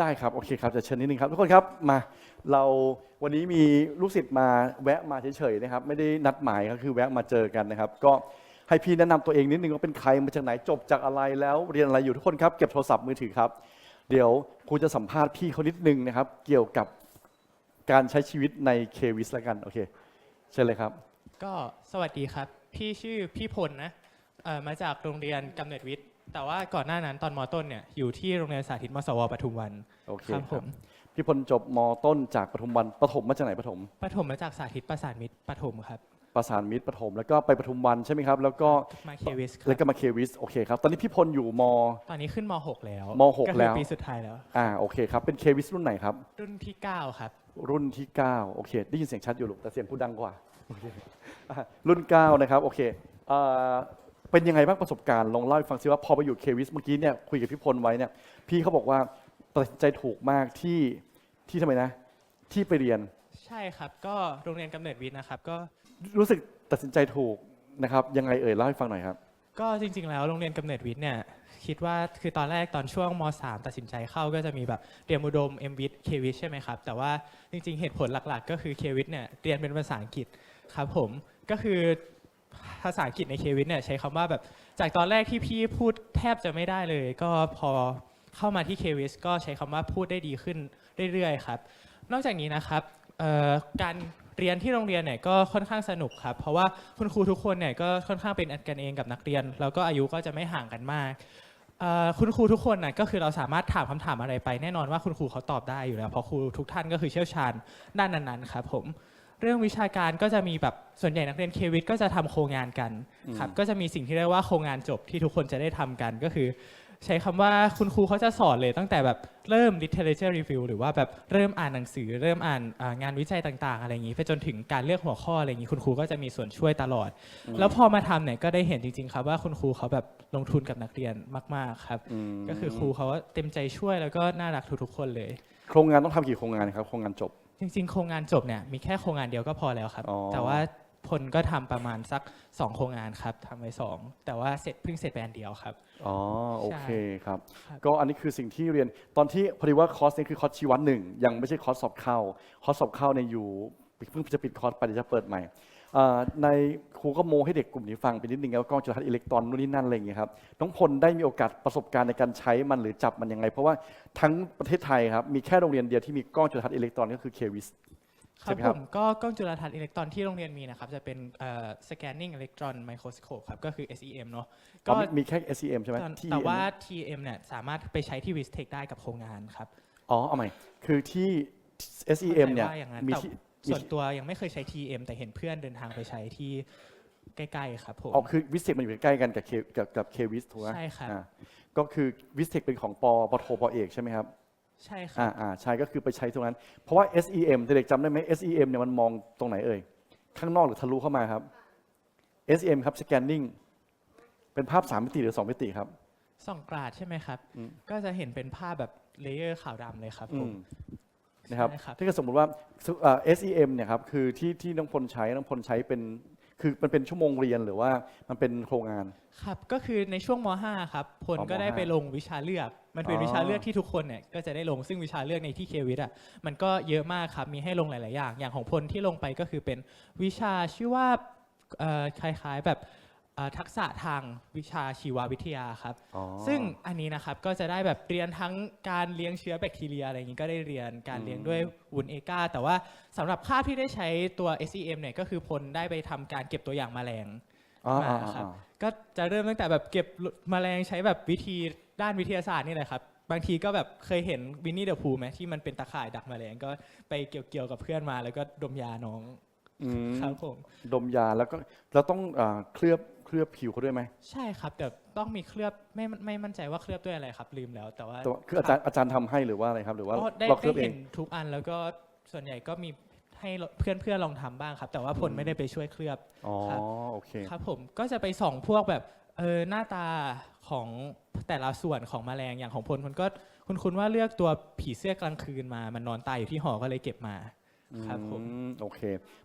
ได้ครับ โอเคครับจะเชิญนิดนึงครับ ทุกคนครับมาเราวันนี้มีลูกศิษย์มาแวะมาเฉยๆนะครับ ไม่ได้นัดหมายครับคือแวะมาเจอกันนะครับ ก็ให้พี่แนะนำตัวเองนิดนึงว่าเป็นใครมาจากไหนจบจากอะไรแล้วเรียนอะไรอยู่ทุกคนครับเก็บโทรศัพท์มือถือครับ เดี๋ยวครูจะสัมภาษณ์พี่เขานิดนึงนะครับ เกี่ยวกับการใช้ชีวิตในเควิสแล้วกันโอเคเชิญเลยครับ ก็สวัสดีครับ พี่ชื่อพี่พลนะเอ่อมาจากโรงเรียนกำเนิดวิทย์ แต่ว่าก่อนหน้านั้นตอนมต้นเนี่ยอยู่ที่โรงเรียนสาธิตมสวปทุมวันโอเคครับคผรับมพี่พลจบมต้นจากปทุมวันปฐมมาจากไหนปฐมปฐมมาจากสาธิตประสานมิตรปฐมครับประสานมิตรปฐมแล้วก็ไปปทุมวันใช่ไหมครับ แล้วก็มาเควิสครัแล้วบก็มาเควิสโอเคครับตอนนี้พี่พลอยู่ม ตอนนี้ขึ้นม .6 แล้วมหกก็คืแล้อวปีสุดท้ายแล้วอ่าโอเคครับเป็นเควิสรุ่นไหนครับ รุ่นที่ 9 ครับ รุ่นที่ 9 โอเค ได้ยินเสียงชัดอยู่ลูกแต่เสียงพูดดังกว่าโอเคอะรุ่น 9 นะครับโอเค เอ่อเป็นยังไงบ้างประสบการณ์ลองเล่าให้ฟังซิว่าพอไปอยู่เควิสเมื่อกี้เนี่ยคุยกับพี่พลไว้เนี่ยพี่เขาบอกว่าตัดสินใจถูกมากที่ที่ทำไมนะ ที่ไปเรียนใช่ครับ ก็โรงเรียนกำเนิดวิทย์นะครับ ก็รู้สึกตัดสินใจถูกนะครับ ยังไงเอ่ยเล่าให้ฟังหน่อยครับ ก็จริง ๆ แล้วโรงเรียนกำเนิดวิทย์เนี่ยคิดว่าคือตอนแรกตอนช่วงม .3 ตัดสินใจเข้าก็จะมีแบบเตรียมอุดม m w i t k w i t ใช่ไหมครับ แต่ว่าจริง ๆ เหตุผลหลักๆ ก็คือ k w i t เนี่ยเรียนเป็นภาษาอังกฤษครับผมก็คือ ภาษาอังกฤษใน k w i t เนี่ยใช้คำว่าแบบจากตอนแรกที่พี่พูดแทบจะไม่ได้เลย ก็พอเข้ามาที่ k w i t ก็ใช้คำว่าพูดได้ดีขึ้นเรื่อยๆครับ นอกจากนี้นะครับเอ่อการเรียนที่โรงเรียนเนี่ยก็ค่อนข้างสนุกครับ เพราะว่าคุณครูทุกคนเนี่ยก็ค่อนข้างเป็นกันเองกับนักเรียน แล้วก็อายุก็จะไม่ห่างกันมากเอ่อคุณครูทุกคนน่ะก็คือเราสามารถถามคำถามอะไรไป แน่นอนว่าคุณครูเขาตอบได้อยู่แล้วเพราะครูทุกท่านก็คือเชี่ยวชาญด้านนั้นๆครับผม เรื่องวิชาการก็จะมีแบบส่วนใหญ่นักเรียนเควิทก็จะทำโครงงานกันครับก็จะมีสิ่งที่เรียกว่าโครงงานจบที่ทุกคนจะได้ทำกันก็คือ ใช้คำว่าคุณครูเขาจะสอนเลยตั้งแต่แบบเริ่ม literature review หรือว่าแบบเริ่มอ่านหนังสือ เริ่มอ่านอ่างานวิจัยต่างๆ อะไรอย่างนี้ไปจนถึงการเลือกหัวข้ออะไรอย่างนี้คุณครูก็จะมีส่วนช่วยตลอด แล้วพอมาทำเนี่ยก็ได้เห็นจริงๆครับว่าคุณครูเขาแบบลงทุนกับนักเรียนมากๆครับอืมก็คือครูเขาเต็มใจช่วยแล้วก็น่ารักทุกๆคนเลย โครงงานต้องทำกี่โครงงานครับโครงงานจบ จริงๆ โครงงานจบเนี่ยมีแค่โครงงานเดียวก็พอแล้วครับ อ๋อ แต่ว่าพลก็ทำประมาณสักสองโครงงานครับทำไว้สองแต่ว่าเสร็จเพิ่งเสร็จไปอันเดียวครับ อ๋อโอเคครับ ครับ ก็อันนี้คือสิ่งที่เรียนตอนที่พอดีว่าคอร์สนี้คือคอร์สชีวัตหนึ่งยังไม่ใช่คอร์สสอบเข้าคอร์สสอบเข้าในยอยู่เพิ่งจะปิดคอร์สไปเดี๋ยวจะเปิดใหม่เอ่อ ในครูก็โมให้เด็กกลุ่มนี้ฟังไปนิดนึงแล้วกล้องจุลทรรศน์อิเล็กตรอนนู่นนี่นั่นอะไรอย่างเงี้ยครับน้องพลได้มีโอกาสประสบการณ์ในการใช้มันหรือจับมันยังไง เพราะว่าทั้งประเทศไทยครับมีแค่โรงเรียนเดียวที่มีกล้องจุลทรรศน์อิเล็กตรอนก็คือเควิสคใช่รับไหมผครับ มก็กล้องจุลทรรศน์อิเล็กตรอนที่โรงเรียนมีนะครับจะเป็นเอ่อ scanning electron microscope ครับก็คือ SEM เนาะก็ก็มีแค่ SEM ใช่ไหมตอนที่แต่ว่า TM เนี่ยสามารถไปใช้ที่ Vistech ได้กับโครงงานครับ อ๋อเอาใหม่คือที่ SEM เนี่ยข้าใจว่าอย่างนั้นมีแต่ ที่ ส่วนตัวยังไม่เคยใช้ TM แต่เห็นเพื่อนเดินทางไปใช้ที่ใกล้ๆครับผมอ๋อคือวิสเทคมันอยู่ใกล้ๆกันกับเคกับกับเควิสถูกไหมใช่ครับอ่าก็คือวิสเทคเป็นของปอปอโทปอเอกใช่ไหมครับ ใช่ครัอ่าบอ่าใช่ก็คือไปใช้ตรงนั้น เพราะว่า SEM เด็กๆจำได้ไหม SEM เนี่ยมันมองตรงไหนเอ่ย ข้างนอกหรือทะลุเข้ามาครับ SEM ครับ scanning เป็นภาพ 3 มิติหรือ 2 มิติครับ ส่องกราดใช่ไหมครับ อืม ก็จะเห็นเป็นภาพแบบเลเยอร์ขาวดำเลยครับอืผมม นะครับ ใช่ครับ ถ้าเกิดสมมติว่าเอ่อ SEM เนี่ยครับคือที่ที่น้องพลใช้น้องพลใช้เป็นคือมันเป็นชั่วโมงเรียนหรือว่ามันเป็นโครงงาน ครับ ก็คือในช่วงม .5 ครับพลอ๋อก็ได้มไปลงวิชาเลือก มันเป็นอ๋อ วิชาเลือกที่ทุกคนเนี่ยก็จะได้ลงซึ่งวิชาเลือกในที่เควิทอะมันก็เยอะมากครับ มีให้ลงหลาย ๆ อย่าง อย่างของพลที่ลงไปก็คือเป็นวิชาชื่อว่าเอ่อคล้าย ๆ แบบเอ่อทักษะทางวิชาชีววิทยาครับ อ๋อ ซึ่งอันนี้นะครับก็จะได้แบบเรียนทั้งการเลี้ยงเชื้อแบคทีเรียอะไรอย่างนี้ก็ได้เรียนการเลี้ยงด้วยวุ้นเอกาแต่ว่าสำหรับคาบที่ได้ใช้ตัว SEM เนี่ยก็คือพลได้ไปทำการเก็บตัวอย่างแมลง อ๋ออ๋อมาครับอ๋อก็จะเริ่มตั้งแต่แบบเก็บแมลงใช้แบบวิธีด้านวิทยาศาสตร์นี่แหละครับ บางทีก็แบบเคยเห็นวินนี่เดอะพูไหมที่มันเป็นตะข่ายดักแมลงก็ไปเกี่ยวๆกับเพื่อนมาแล้วก็ดมยาน้อง อืมครับผม ดมยาแล้วก็เราต้องอ่าเคลือบเคลือบผิวเขาด้วยไหมใช่ครับแต่ต้องมีเคลือบไม่ไม่มั่นใจว่าเคลือบด้วยอะไรครับ ลืมแล้วแต่ว่าแต่ว่าคืออาจารย์อาจารย์ทำให้หรือว่าอะไรครับ หรือว่าก็ได้เราเคลืได้อบเอเห็ง นทุกอันแล้วก็ส่วนใหญ่ก็มีให้เพื่อนเพื่อนๆลองทำบ้างครับ แต่ว่าพลอืมไม่ได้ไปช่วยเคลือบ อ๋อครับ โอเค ครับผมก็จะไปส่องพวกแบบเออหน้าตาของแต่ละส่วนของแมลงอย่างของพลพลก็คุณคุณว่าเลือกตัวผีเสื้อกลางคืนมา มันนอนตายอยู่ที่หอก็เลยเก็บมา ครับผมอืมโอเค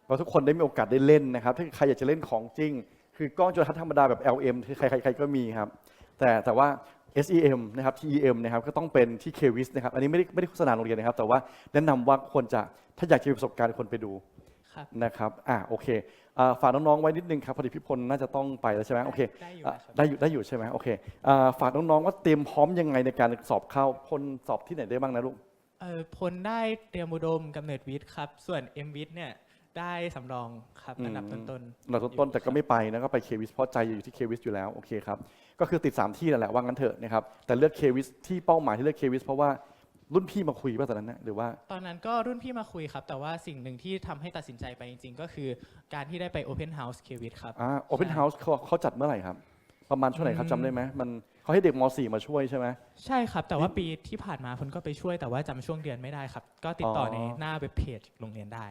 เราทุกคนได้มีโอกาสได้เล่นนะครับถ้าใครอยากจะเล่นของจริง คือกล้องจุลทรรศน์ธรรมดาแบบ LM ที่ใครๆใครก็มีครับ แต่แต่ว่า SEM นะครับ TEM นะครับก็ต้องเป็นที่ KWIS นะครับอันนี้ไม่ได้ไม่ได้โฆษณาโรงเรียนนะครับ แต่ว่าแนะนำว่าควรจะถ้าอยากจะมีประสบการณ์คนไปดูครับนะครับอ่าโอเคอ่าฝากน้องๆไว้นิดนึงครับพอดีพี่พลน่าจะต้องไปแล้วใช่ไหมโอเคได้อยู่อะนะครับได้อยู่ได้อยู่ใช่ไหมโอเคอ่าฝากน้องๆว่าเตรียมพร้อมยังไงในการสอบเข้าพลสอบที่ไหนได้บ้างนะลูก เออพลได้เตรียมอุดมกำเนิดวิทย์ครับ ส่วน M วิทย์เนี่ยได้สำรองครับอืมอันดับต้นอันดับต้นๆแต่ก็ไม่ไปนะก็ไปเควิสเพราะใจอยู่ที่เควิสอยู่แล้วโอเคครับก็คือติด 3 ที่นั่นแหละว่างั้นเถอะนะครับแต่เลือกเควิสที่เป้าหมายที่เลือกเควิสเพราะว่ารุ่นพี่มาคุยป่ะตอนนั้นนะหรือว่าๆตอนนั้นก็รุ่นพี่มาคุยครับ แต่ว่าสิ่งหนึ่งที่ทำให้ตัดสินใจไปจริง ๆ ก็คือการที่ได้ไป Open House เควิทครับอ่าโอเพนใช่เฮาส์เขาเขาจัดเมื่อไหร่ครับ ประมาณช่วงไหนครับอืมจำได้ไหมมันเขาให้เด็กม .4 มาช่วยใช่ไหม ใช่ครับ แต่ว่าปีที่ผ่านมาพลก็ไปช่วยแต่ว่าจำช่วงเดือนไม่ได้ครับ ก็ติดต่อออ ในหน้าเว็บเพจโรงเรียนได้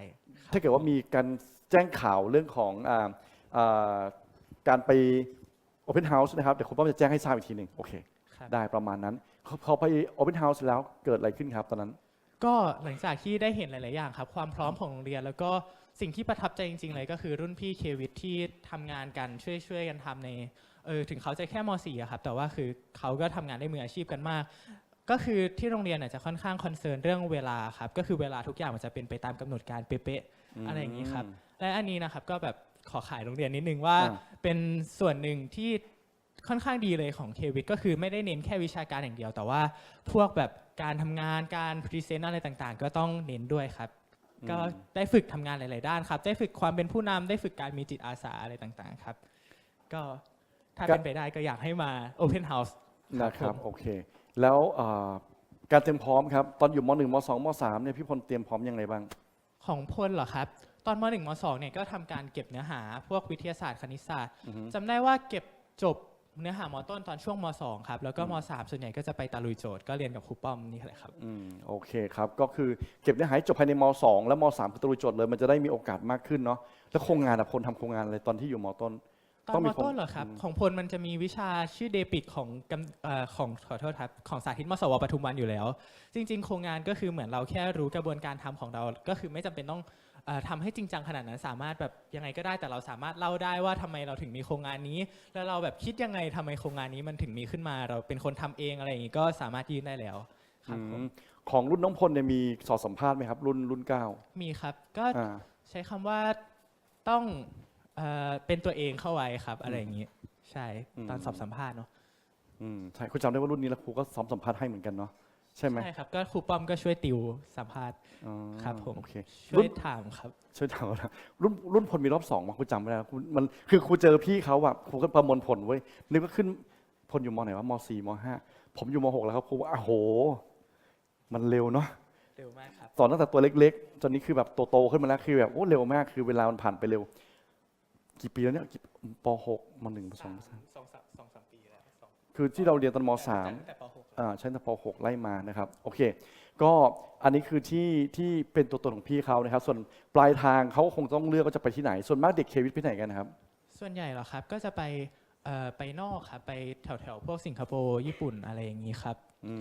ถ้าเกิดว่ามีการแจ้งข่าวเรื่องของอ่าอ่าการไปโอเพนเฮาส์นะครับ เดี๋ยวคุณป้อมจะแจ้งให้ทราบอีกทีหนึ่งโอเค ครับ ได้ประมาณนั้นพอพอไปโอเพนเฮาส์แล้วเกิดอะไรขึ้นครับตอนนั้น ก็หลังจากที่ได้เห็นหลาย ๆ อย่างครับ ความพร้อมของโรงเรียน แล้วก็สิ่งที่ประทับใจจริง ๆ เลยก็คือรุ่นพี่เควิทที่ทำงานกันช่วยช่วยกันทำใน เออถึงเขาจะแค่ม .4 อะครับแต่ว่าคือเขาก็ทำงานได้มืออาชีพกันมาก ก็คือที่โรงเรียนน่ะจะค่อนข้างคอนเซิร์นเรื่องเวลาครับก็คือเวลาทุกอย่างมันจะเป็นไปตามกำหนดการเป๊ะๆอะไรอย่างนี้ครับและอันนี้นะครับก็แบบขอขายโรงเรียนนิดนึงว่า อ่า เป็นส่วนหนึ่งที่ค่อนข้างดีเลยของเควิทก็คือไม่ได้เน้นแค่วิชาการอย่างเดียว แต่ว่าพวกแบบการทำงานการพรีเซนต์อะไรต่างๆ ก็ต้องเน้นด้วยครับ ก็ได้ฝึกทำงานหลาย ๆ ด้านครับ ได้ฝึกความเป็นผู้นำได้ฝึกการมีจิตอาสาอะไรต่างๆ ครับ ก็ ถ้าก็เป็นไปได้ก็อยากให้มา Open House นะครับผมโอเค แล้วเอ่อการเตรียมพร้อมครับ ตอนอยู่ม .1 ม .2 ม .3 เนี่ยพี่พลเตรียมพร้อมยังไงบ้าง ของพลเหรอครับ ตอนม .1 ม .2 เนี่ยก็ทำการเก็บเนื้อหาพวกวิทยาศาสตร์คณิตศาสตร์อือฮึ จำได้ว่าเก็บจบเนื้อหามต้นตอนช่วงม .2 ครับแล้วก็ม .3 ส่วนใหญ่ก็จะไปตะลุยโจทย์ก็เรียนกับครูป้อมนี่แหละครับ อืมโอเคครับ ก็คือเก็บเนื้อหาให้จบภายในม2และม3คือตรุยโจทย์เลย มันจะได้มีโอกาสมากขึ้นเนาะแล้วโครงงานอะพลทำโครงงานอะไรตอนที่อยู่มต้น ตอต้อนงมมีต้นเหรอครับอืมของพลมันจะมีวิชาชื่อเดปิกของกำเอ่อของขอโทษครับของสาธิตมสวปทุมวันอยู่แล้ว จริง ๆ โครงงานก็คือเหมือนเราแค่รู้กระบวนการทำของเรา ก็คือไม่จำเป็นต้องเอ่อทำให้จริงจังขนาดนั้นสามารถแบบยังไงก็ได้แต่เราสามารถเล่าได้ว่าทำไมเราถึงมีโครงงานนี้ แล้วเราแบบคิดยังไงทำไมโครงงานนี้มันถึงมีขึ้นมา เราเป็นคนทำเองอะไรอย่างนี้ก็สามารถยื่นได้แล้วครับผมอืมของรุ่นน้องพลเนี่ยมีสอบสัมภาษณ์ไหมครับ รุ่นรุ่นเก้ามีครับก็ อ่า ใช้คำว่าต้อง เอ่อเป็นตัวเองเข้าไว้ครับ อะไรอย่างนี้ ใช่ตอนสอบสัมภาษณ์เนาะอืมใช่คุณจำได้ว่ารุ่นนี้แล้วครูก็ซ้อมสัมภาษณ์ให้เหมือนกันเนาะใช่ไหม ใช่ครับ ก็ครูป้อมก็ช่วยติวสัมภาษณ์ อ๋อครับผม โอเคช่รุ่วยนถามครับ ช่วยถามนะรุ่นรุ่นพลมีรอบสองมาครูจำไม่ได้แล้วครูมันคือครูเจอพี่เขาอะครูก็ประมวลผลไว้ยนึกว่าขึ้นพลอยู่มไหนวะมสี่มห้าผมอยู่มหกแล้วครับครูว่าอ้าวโห มันเร็วเนาะเร็วมากครับ สอนตั้งแต่ตัวเล็ก ๆ จนนี้คือแบบโตๆขึ้นมาแล้วคือแบบโอ้เร็วมากคือเวลามันผ่านไปเร็ว กี่ปีแล้วเนี่ยกี่ปหกมหนึ่งมสองมสามสองสามสองสามปีแล้วสองคือที่เราเรียนตอนมสามตั้งแต่ปหกอ่าใช่ตั้งแต่ปหกไล่มานะครับโอเค ก็อันนี้คือที่ที่เป็นตัวตนของพี่เขานะครับ ส่วนปลายทางเขาคงต้องเลือกว่าจะไปที่ไหน ส่วนมากเด็กเควิทไปไหนกันนะครับ ส่วนใหญ่เหรอครับก็จะไปเอ่อไปนอกครับไปแถวแถวๆพวกสิงคโปร์ญี่ปุ่นอะไรอย่างนี้ครับ อื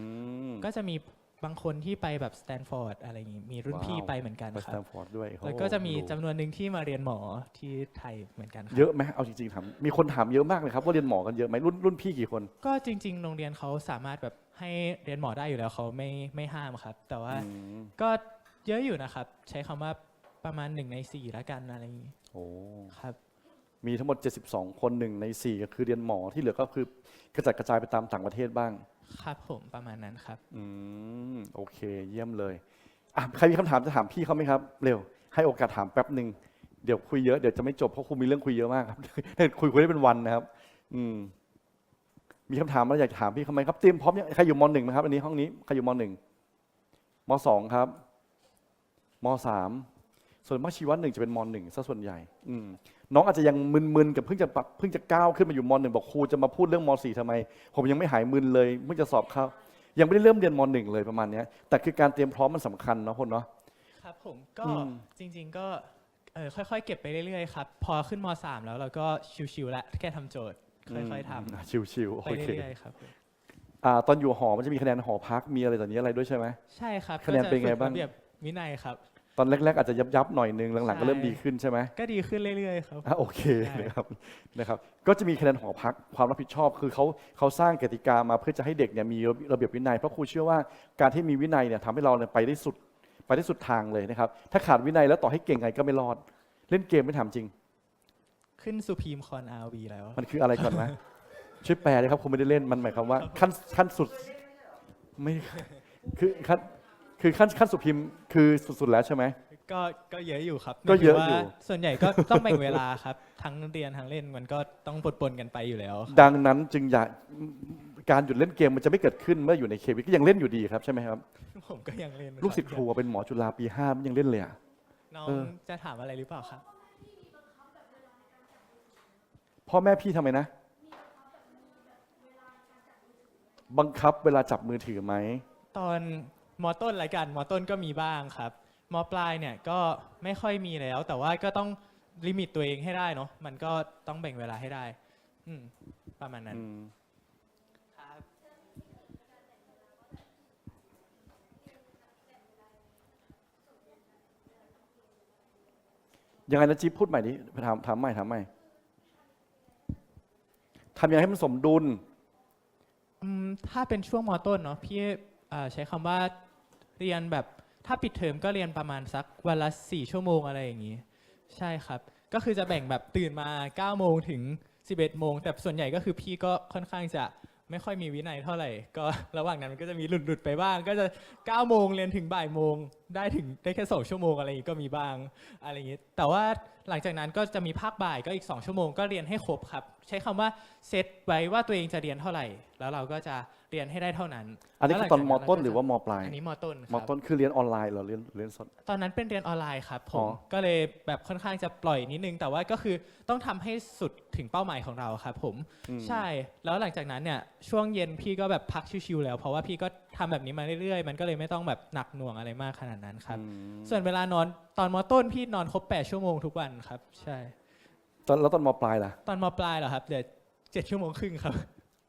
มก็จะมี บางคนที่ไปแบบสแตนฟอร์ดอะไรอย่างนี้มีรุ่นพี่ว้าวไปเหมือนกันไปคสรัแตบมฟอร์ดด้วยแล้วก็จะมีโอ้โหจำนวนหนึ่งที่มาเรียนหมอที่ไทยเหมือนกันครับ เยอะไหมเอาจริงๆถามมีคนถามเยอะมากเลยครับว่าเรียนหมอกันเยอะไหมรุ่นรุ่นพี่กี่คน ก็จริง ๆ โรงเรียนเขาสามารถแบบให้เรียนหมอได้อยู่แล้วเขาไม่ไม่ห้ามครับ แต่ว่าอืมก็เยอะอยู่นะครับ ใช้คำว่าประมาณหนึ่งในสี่ละกันอะไรอย่างนี้โอ้ ครับ มีทั้งหมด 72 คนหนึ่งใน 4 ก็คือเรียนหมอที่เหลือก็คือกระจัดกระจายไปตามต่างประเทศบ้าง ครับผมประมาณนั้นครับ อืมโอเค เยี่ยมเลยอะใครมีคำถามจะถามพี่เขาไหมครับ เร็ว ให้โอกาสถามแป๊บหนึ่งเดี๋ยวคุยเยอะเดี๋ยวจะไม่จบเพราะครูมีเรื่องคุยเยอะมากครับ คุยคุยได้เป็นวันนะครับ อืม มีคำถามอะไรอยากถามพี่เขาไหมครับเตรียมพร้อมยังใครอยู่มหนึ่งไหมครับ อันนี้ห้องนี้ใครอยู่มหนึ่งมสองครับมสาม ส่วนมากชีวะหนึ่งจะเป็นมหนึ่งซะส่วนใหญ่อืมน้องอาจจะยังมึนๆกับเพิ่งจะปรับเพิ่งจะก้าวขึ้นมาอยู่มหนึ่งบอกครูจะมาพูดเรื่องมสี่ทำไม ผมยังไม่หายมึนเลยเพิ่งจะสอบเข้ายังไม่ได้เริ่มเรียนมหนึ่งเลยประมาณเนี้ยแต่คือการเตรียมพร้อมมันสำคัญเนาะคนเนาะ ครับผมก็อืม จริงๆก็เออค่อยๆ เก็บไปเรื่อยๆครับ พอขึ้นม .3 แล้วเราก็ชิวๆแล้วแค่ทำโจทย์ ค่อยๆทมชิวๆำไปโอเคเรื่อยๆครับผมอ่าตอนอยู่หอมันจะมีคะแนนหอพักมีอะไรต่างนี้อะไรด้วยใช่ไหม ใช่ครับคะแนนเป็นไงก็จะฝึกบ้างระเบียบวินัยครับต อนแรกๆอาจจะยับยับๆหน่อยนึงหลังๆก็เริ่มใช่ดีขึ้นใช่ไหมก็ดีขึ้นเรื่อยๆครับอะโอเคใช่นะครับนะครับก็จะมีคะแนนหอพักความรับผิดชอบ คือเขาเขาสร้างกติกามาเพื่อจะให้เด็กเนี่ยมีระเบียบวินัยเพราะครูเชื่อว่าการที่มีวินัยเนี่ยทำให้เราเนี่ยไปได้สุดไปได้สุดทางเลยนะครับ ถ้าขาดวินัยแล้วต่อให้เก่งไงก็ไม่รอด เล่นเกมไม่ถามจริง ขึ้นสุพีมคอนอาวีแล้ว มันคืออะไรก่อนนะช่วยแปลเลยครับผมไม่ได้เล่นมันหมายความว่าขั้นขั้นสุดไม่คือขั้น คือขั้นขั้นสุดพิมพ์คือสุดๆแล้วใช่ไหม ก็ก็เยอะอยู่ครับก็เยอะหมายถึงว่าอยู่ส่วนใหญ่ก็ต้องแบ่งเวลาครับ ทั้งเรียนทั้งเล่นมันก็ต้องปนๆกันไปอยู่แล้วครับดังนั้นจึงอยากการหยุดเล่นเกมมันจะไม่เกิดขึ้นเมื่ออยู่ในเควิก็ยังเล่นอยู่ดีครับใช่ไหมครับ ผมก็ยังเล่นลูกศิษย์ครูเป็นหมอจุฬาปีห้ามันยังเล่นเลยอะน้องเออ จะถามอะไรหรือเปล่าครับ พ่อแม่พี่ทำไมนะ บังคับเวลาจับมือถือไหม ตอน มอต้นรายการมอต้นก็มีบ้างครับมอปลายเนี่ยก็ไม่ค่อยมีแล้ว แต่ว่าก็ต้องลิมิตตัวเองให้ได้เนาะมันก็ต้องแบ่งเวลาให้ได้ อืมประมาณนั้น อืมครับยังไงนะจิ๊บพูดใหม่ดิถามถามใหม่ถามใหม่ทำยังไงให้มันสมดุล อืมถ้าเป็นช่วงมอต้นเนาะพี่เอ่อใช้คำว่า เรียนแบบถ้าปิดเทอมก็เรียนประมาณสักวันละสี่ชั่วโมงอะไรอย่างนี้ ใช่ครับ ก็คือจะแบ่งแบบตื่นมา9ก้าโมงถึง 11โมงแต่ส่วนใหญ่ก็คือพี่ก็ค่อนข้างจะไม่ค่อยมีวินัยเท่าไหร่ ก็ระหว่างนั้นมันก็จะมีหลุดๆไปบ้าง ก็จะ9ก้าโมงเรียนถึงบ่ายโมงได้ถึงได้แค่สองชั่วโมงอะไรอย่างนี้ก็มีบ้างอะไรอย่างนี้ แต่ว่าหลังจากนั้นก็จะมีภาคบ่ายก็อีก 2 ชั่วโมงก็เรียนให้ครบครับ ใช้คำว่าเซตไว้ว่าตัวเองจะเรียนเท่าไหร่ แล้วเราก็จะเรียนให้ได้เท่านั้น อันนี้แล้วคือตอนหลังมจากต้นเก็หรือว่ามปลาย อันนี้มอต้นคมรับต้นคือเรียนออนไลน์เหรอเรียนเรียนสด ตอนนั้นเป็นเรียนออนไลน์ครับผอ๋มอก็เลยแบบค่อนข้างจะปล่อยนิดนึง แต่ว่าก็คือต้องทำให้สุดถึงเป้าหมายของเราครับผมอืมใช่ แล้วหลังจากนั้นเนี่ยช่วงเย็นพี่ก็แบบพักชิวๆแล้ว เพราะว่าพี่ก็ ทำแบบนี้มาเรื่อยๆ มันก็เลยไม่ต้องแบบหนักหน่วงอะไรมากขนาดนั้นครับอืมส่วนเวลานอนตอนมอต้นพี่นอนครบ 8 ชั่วโมงทุกวันครับ ใช่ ตอนแล้วตอนมปลายล่ะ ตอนมปลายเหรอครับเดี๋ยวเจ็ดชั่วโมงครึ่งครับ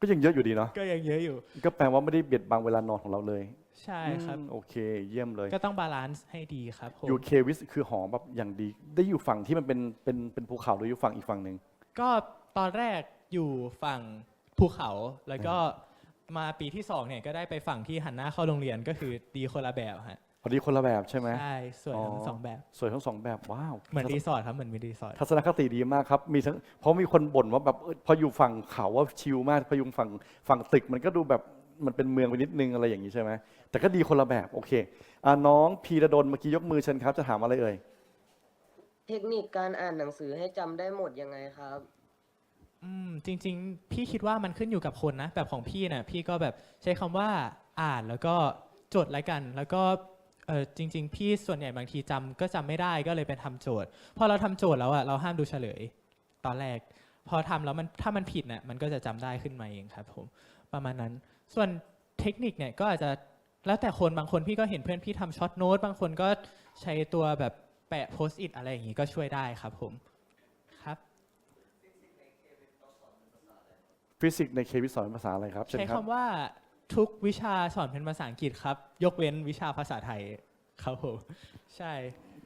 ก็ยังเยอะอยู่ดีเนาะก็ยังเยอะอยู่ ก็แปลว่าไม่ได้เบียดบังเวลานอนของเราเลย ใช่ครับอืมโอเค เยี่ยมเลย ก็ต้องบาลานซ์ให้ดีครับผมอยู่เควิสคือหอแบบอย่างดี ได้อยู่ฝั่งที่มันเป็นเป็นเป็นภูเขาหรืออยู่ฝั่งอีกฝั่งหนึ่งก็ตอนแรกอยู่ฝั่งภูเขาแล้วก็ มาปีที่สองเนี่ยก็ได้ไปฝั่งที่หันหน้าเข้าโรงเรียนก็คือดีคนละแบบฮะพอดีคนละแบบใช่ไหมใช่สวยทั้งอ๋อสองแบบสวยทั้งสองแบบว้าวเหมือนรีสอร์ทครับเหมือนมีรีสอร์ททัศนคติดีมากครับมีทั้งเพราะมีคนบ่นว่าแบบเอ้ยพออยู่ฝั่งเขาว่าชิลมากพออยู่ฝั่งฝั่งตึกมันก็ดูแบบมันเป็นเมืองไปนิดนึงอะไรอย่างนี้ใช่ไหมแต่ก็ดีคนละแบบโอเคอ่าน้องพีระดลเมื่อกี้ยกมือเชิญครับจะถามอะไรเอ่ยเทคนิคการอ่านหนังสือให้จำได้หมดยังไงครับ อืมจริง ๆ พี่คิดว่ามันขึ้นอยู่กับคนนะ แบบของพี่เนี่ยพี่ก็แบบใช้คำว่าอ่านแล้วก็จดแล้วกัน แล้วก็เออจริง ๆ พี่ส่วนใหญ่บางทีจำก็จำไม่ได้ก็เลยไปทำโจทย์ พอเราทำโจทย์แล้วอะเราห้ามดูเฉลย ตอนแรก พอทำแล้วมันถ้ามันผิดเนี่ยมันก็จะจำได้ขึ้นมาเองครับผมประมาณนั้น ส่วนเทคนิคเนี่ยก็อาจจะแล้วแต่คนบางคนพี่ก็เห็นเพื่อนพี่ทำช็อตโน้ตบางคนก็ใช้ตัวแบบแปะโพสต์อิทอะไรอย่างงี้ก็ช่วยได้ครับผมครับ ฟิสิกส์ในเควิสสอนภาษาอะไรครับเชิญใช้ครับคำว่าทุกวิชาสอนเป็นภาษาอังกฤษครับ ยกเว้นวิชาภาษาไทยครับผมใช่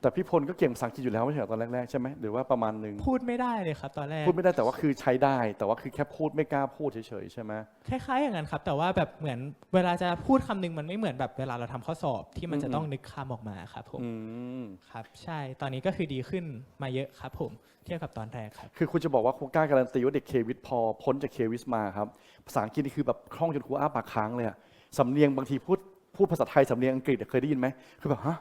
แต่พี่พลก็เก่งภาษาอังกฤษอยู่แล้วไม่ใช่เหรอตอนแรกๆใช่ไหมหรือว่าประมาณหนึ่งพูดไม่ได้เลยครับ ตอนแรกพูดไม่ได้แต่ว่าคือใช้ได้ แต่ว่าคือแค่พูดไม่กล้าพูดเฉยๆใช่ไหมคล้ายๆอย่างนั้นครับ แต่ว่าแบบเหมือนเวลาจะพูดคำหนึงมันไม่เหมือนแบบเวลาเราทำข้อสอบที่มันจะต้องนึกคำออกมาครับผมอืมครับ ใช่ตอนนี้ก็คือดีขึ้นมาเยอะครับ ผมเทียบกับตอนแรกครับ คือคุณจะบอกว่าครูกล้าการันตีว่าเด็กเควิสพอพ้นจากเควิสมาครับภาษาอังกฤษนี่คือแบบคล่องจนครูอ้าปากค้างเลยอะสำเนียงบางทีพูดพูดภาษาไทยสำเนียงอังกฤษอะเคยได้ยินไหมคือแบบฮะ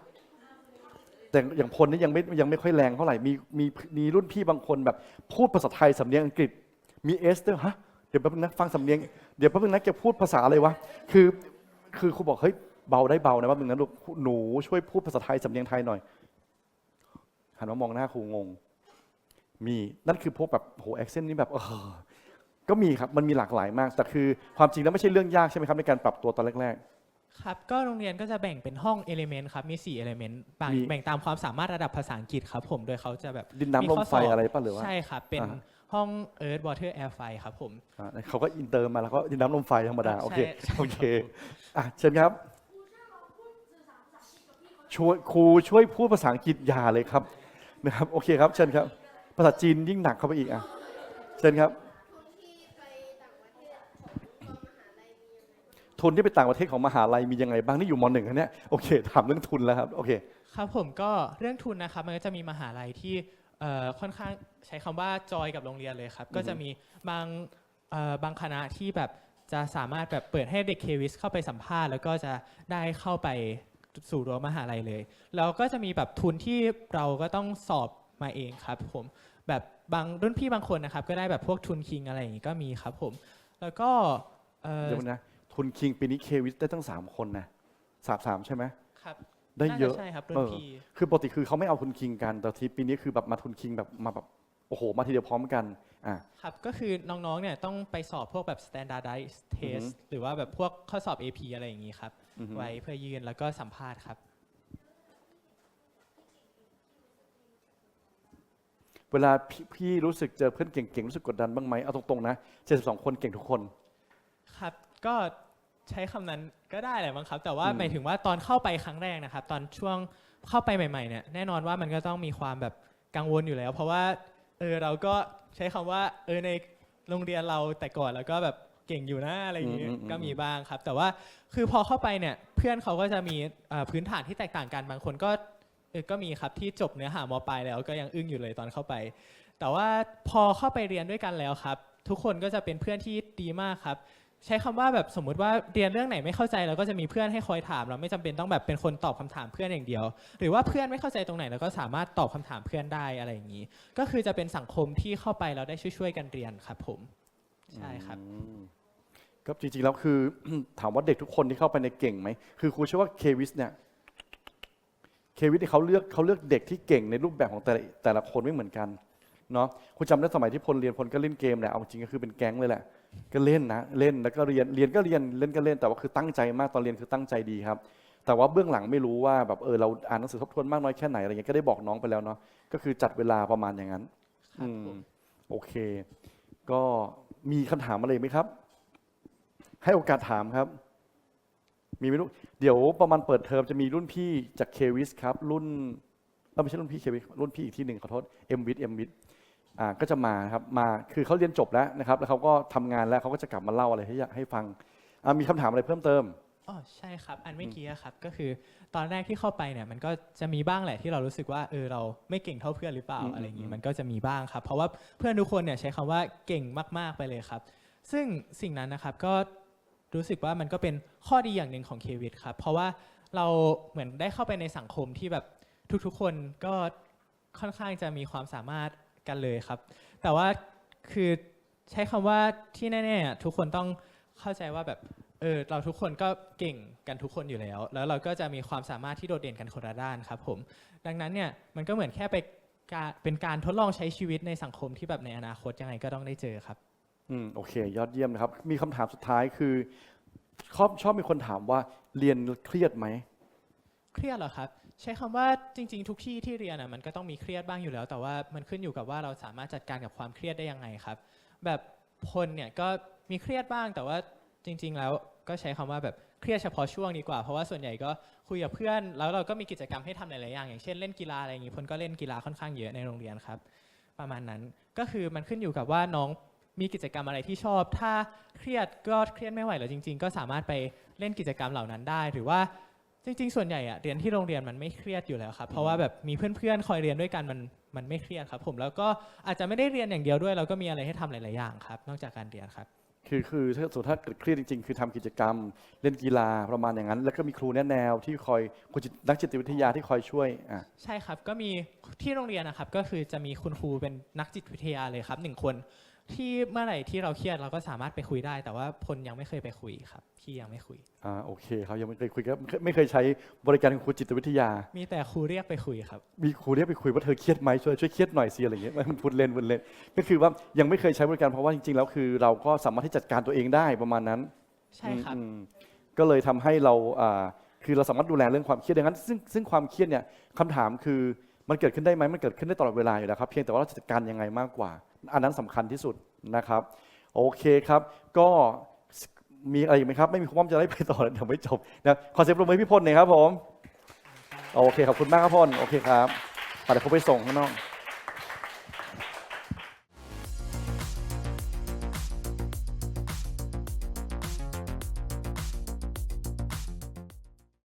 แต่อย่างพลนี่ยังไม่ยังไม่ค่อยแรงเท่าไหร่มีมีมีรุ่นพี่บางคนแบบ พูดภาษาไทยสำเนียงอังกฤษ มีเอสเด้วยฮะเดี๋ยวแป๊บนึงนะฟังสำเนียงเดี๋ยวแป๊บนึงนะแกพูดภาษาอะไรวะคือคือครูบอกเฮ้ยเบาได้เบานะแป๊บนึงนะลูกหนูช่วยพูดภาษาไทยสำเนียงไทยหน่อยหันมามองหน้าครูงง มีนั่นคือพวกแบบโหแอคเซนต์นี่แบบเออก็มีครับมันมีหลากหลายมาก แต่คือความจริงแล้วไม่ใช่เรื่องยากใช่ไหมครับในการปรับตัวตอนแรก ครับก็โรงเรียนก็จะแบ่งเป็นห้องเอลิเมนต์ครับมี4เอลิเมนต์แบ่งมีแบ่งตามความสามารถระดับภาษาอังกฤษครับผมโดยเขาจะแบบๆดินน้ำลมไฟอะไรป่ะหรือว่าใช่ครับ เป็นอ่าฮะห้อง Earth Water Air ไฟครับผม อ่าเขาก็อินเตอร์มาแล้วก็ดินน้ำลมไฟธรรมดาโอเค ใช่โอเคอะเชิญครับช่วยครูช่วยพูดภาษาอังกฤษอย่าเลยครับนะครับ โอเคครับ เชิญครับ ภาษาจีนยิ่งหนักเข้าไปอีกอะ เชิญครับ ทุนที่ไปต่างประเทศของมหาลัยมียังไงบ้างนี่อยู่มหนึ่งนะเนี่ยโอเคถามเรื่องทุนแล้วครับโอเคครับผมก็เรื่องทุนนะครับมันก็จะมีมหาลัยที่เอ่อค่อนข้างใช้คำว่าจอยกับโรงเรียนเลยครับ ก็จะมีบางเอ่อบางคณะที่แบบจะสามารถแบบเปิดให้เด็กเควิสเข้าไปสัมภาษณ์ แล้วก็จะได้เข้าไปสู่รั้วมหาลัยเลย แล้วก็จะมีแบบทุนที่เราก็ต้องสอบมาเองครับผมแบบบางรุ่นพี่บางคนนะครับ ก็ได้แบบพวกทุนคิงอะไรอย่างงี้ก็มีครับผม แล้วก็เอ่อเดี๋ยวนะ ทุนคิงปีนี้เควิสได้ตั้งสามคนนะสามสามใช่ไหมครับได้เยอะน่าจใช่ครับรุ่เอนอพี่คือปกติคือเขาไม่เอาทุนคิงกัน แต่ทีปีนี้คือแบบมาทุนคิงแบบมาแบบโอ้โห มาทีเดียวพร้อมกันอะครับ ก็คือน้องๆ เนี่ยต้องไปสอบพวกแบบ standardized อือฮึ test หรือว่าแบบพวกข้อสอบ AP อะไรอย่างนี้ครับอือฮึไว้เพื่อยื่นแล้วก็สัมภาษณ์ครับ เวลาพี่พี่รู้สึกเจอเพื่อนเก่งๆ รู้สึกกดดันบ้างไหมเอาตรงๆ นะ 72 คนเก่งทุกคน ครับ ก็ ใช้คำนั้นก็ได้แหละมั้งครับ แต่ว่าอืมหมายถึงว่าตอนเข้าไปครั้งแรกนะครับ ตอนช่วงเข้าไปใหม่ๆเนี่ยแน่นอนว่ามันก็ต้องมีความแบบกังวลอยู่แล้ว เพราะว่าเออเราก็ใช้คำว่าเออในโรงเรียนเราแต่ก่อนแล้วก็แบบเก่งอยู่นะอะไรอย่างนี้อืมอืมอืม ก็มีบ้างครับ แต่ว่าคือพอเข้าไปเนี่ยเพื่อนเขาก็จะมีเอ่อพื้นฐานที่แตกต่างกันบางคนก็เออก็มีครับที่จบเนื้อหามปลายแล้วก็ยังอึ้งอยู่เลยตอนเข้าไป แต่ว่าพอเข้าไปเรียนด้วยกันแล้วครับ ทุกคนก็จะเป็นเพื่อนที่ดีมากครับ ใช้คำว่าแบบสมมุติว่าเรียนเรื่องไหนไม่เข้าใจเราก็จะมีเพื่อนให้คอยถาม เราไม่จำเป็นต้องแบบเป็นคนตอบคำถามเพื่อนอย่างเดียว หรือว่าเพื่อนไม่เข้าใจตรงไหนเราก็สามารถตอบคำถามเพื่อนได้อะไรอย่างนี้ ก็คือจะเป็นสังคมที่เข้าไปแล้วได้ช่วยๆกันเรียนครับผมใช่ครับ อืมก็จริงๆแล้วคือ ถามว่าเด็กทุกคนที่เข้าไปในเก่งไหมคือครูเชื่อว่าเควิสเนี่ยเควิสเนี่ยเขาเลือกเขาเลือกเด็กที่เก่งในรูปแบบของแต่ละแต่ละคนไม่เหมือนกัน เนาะคุณจำได้สมัยที่พลเรียนพลก็เล่นเกมแหละเอาจริงก็คือเป็นแก๊งเลยแหละ ก็เล่นนะเล่นแล้วก็เรียนเรียนก็เรียนเล่นก็เล่นแต่ว่าคือตั้งใจมากตอนเรียนคือตั้งใจดีครับ แต่ว่าเบื้องหลังไม่รู้ว่าแบบเออเราอ่านหนังสือทบทวนมากน้อยแค่ไหนอะไรเงี้ยก็ได้บอกน้องไปแล้วเนาะก็คือจัดเวลาประมาณอย่างนั้นครับอืมผมโอเค ก็มีคำถามอะไรไหมครับ ให้โอกาสถามครับ มีไหมลูกเดี๋ยวประมาณเปิดเทอมจะมีรุ่นพี่จากเควิสครับ รุ่นเอ้าไม่ใช่รุ่นพี่เควิสรุ่นพี่อีกที่หนึ่งขอโทษเอ็มวิทเอ็มวิท อ่าก็จะมาครับมาคือเขาเรียนจบแล้วนะครับ แล้วเขาก็ทำงานแล้วเขาก็จะกลับมาเล่าอะไรให้ให้ฟังอ่ามีคำถามอะไรเพิ่มเติม อ๋อใช่ครับ อันเมื่อกี้อะครับก็คือตอนแรกที่เข้าไปเนี่ยมันก็จะมีบ้างแหละที่เรารู้สึกว่าเออเราไม่เก่งเท่าเพื่อนหรือเปล่าอืมอะไรอย่างอืนี้ม มันก็จะมีบ้างครับ เพราะว่าเพื่อนทุกคนเนี่ยใช้คำว่าเก่งมากๆไปเลยครับ ซึ่งสิ่งนั้นนะครับก็รู้สึกว่ามันก็เป็นข้อดีอย่างหนึ่งของเควิดครับ เพราะว่าเราเหมือนได้เข้าไปในสังคมที่แบบทุกๆคนก็ค่อนข้างจะมีความสามารถ กันเลยครับ แต่ว่าคือใช้คำว่าที่แน่ๆอะทุกคนต้องเข้าใจว่าแบบเออเราทุกคนก็เก่งกันทุกคนอยู่แล้ว แล้วเราก็จะมีความสามารถที่โดดเด่นกันคนละด้านครับผมดังนั้นเนี่ยมันก็เหมือนแค่ไปการเป็นการทดลองใช้ชีวิตในสังคมที่แบบในอนาคตยังไงก็ต้องได้เจอครับอืมโอเค ยอดเยี่ยมนะครับ มีคำถามสุดท้ายคือชอบชอบมีคนถามว่าเรียนเครียดไหมเครียดเหรอครับ ใช้คำว่าจริงๆ ทุกที่ที่เรียนอะมันก็ต้องมีเครียดบ้างอยู่แล้ว แต่ว่ามันขึ้นอยู่กับว่าเราสามารถจัดการกับความเครียดได้ยังไงครับ แบบพลเนี่ยก็มีเครียดบ้างแต่ว่าจริง ๆ แล้วก็ใช้คำว่าแบบเครียดเฉพาะช่วงดีกว่า เพราะว่าส่วนใหญ่ก็คุยกับเพื่อน แล้วเราก็มีกิจกรรมให้ทำหลายๆอย่าง อย่างเช่นเล่นกีฬาอะไรอย่างงี้พลก็เล่นกีฬาค่อนข้างเยอะในโรงเรียนครับ ประมาณนั้นก็คือมันขึ้นอยู่กับว่าน้องมีกิจกรรมอะไรที่ชอบ ถ้าเครียดก็เครียดไม่ไหวแล้วจริง ๆ ก็สามารถไปเล่นกิจกรรมเหล่านั้นได้ หรือว่า จริง ๆ ส่วนใหญ่อะเรียนที่โรงเรียนมันไม่เครียดอยู่แล้วครับ เพราะว่าแบบมีเพื่อนๆคอยเรียนด้วยกันมันมันไม่เครียดครับ ผมแล้วก็อาจจะไม่ได้เรียนอย่างเดียวด้วย เราก็มีอะไรให้ทำหลายๆอย่างครับ นอกจากการเรียนครับ คือคือถ้าสมมติถ้าเกิดเครียดจริง ๆ คือทำกิจกรรม เล่นกีฬาประมาณอย่างนั้น แล้วก็มีครูแนะแนวที่คอยครูจิตนักจิตวิทยาที่คอยช่วยอะใช่ครับ ก็มีที่โรงเรียนนะครับ ก็คือจะมีคุณครูเป็นนักจิตวิทยาเลยครับหนึ่งคน ที่เมื่อไหร่ที่เราเครียดเราก็สามารถไปคุยได้ แต่ว่าพลยังไม่เคยไปคุยครับ พี่ยังไม่คุย อ่าโอเคครับยังไม่เคยคุยกันไม่ไม่เคยใช้บริการของครูจิตวิทยา มีแต่ครูเรียกไปคุยครับ มีครูเรียกไปคุยว่าเธอเครียดไหมช่วยช่วยเครียดหน่อยสิอะไรอย่างเงี้ยพูดเล่นพูดเล่นก็คือว่ายังไม่เคยใช้บริการเพราะว่าจริงๆแล้วคือ เราก็สามารถที่จัดการตัวเองได้ประมาณนั้นใช่ครับ อืมก็เลยทำให้เราอ่าคือเราสามารถดูแลเรื่องความเครียดดังนั้น ซึ่งซึ่งความเครียดเนี่ยคำถามคือมันเกิดขึ้นได้ไหมมันเกิดขึ้นได้ตลอดเวลาอยู่แล้วครับเพียงแต่ว่าเราจะจัดการยังไงมากกว่า อันนั้นสำคัญที่สุดนะครับ โอเคครับ ก็มีอะไรอีกไหมครับ ไม่มีความจะได้ไปต่อแล้วเดี๋ยวไม่จบนะขอเสียงปรบมือพี่พลหน่อยครับผม โอเคขอบคุณมากครับพลโอเคครับไปเดี๋ยวเขาไปส่งข้างนอก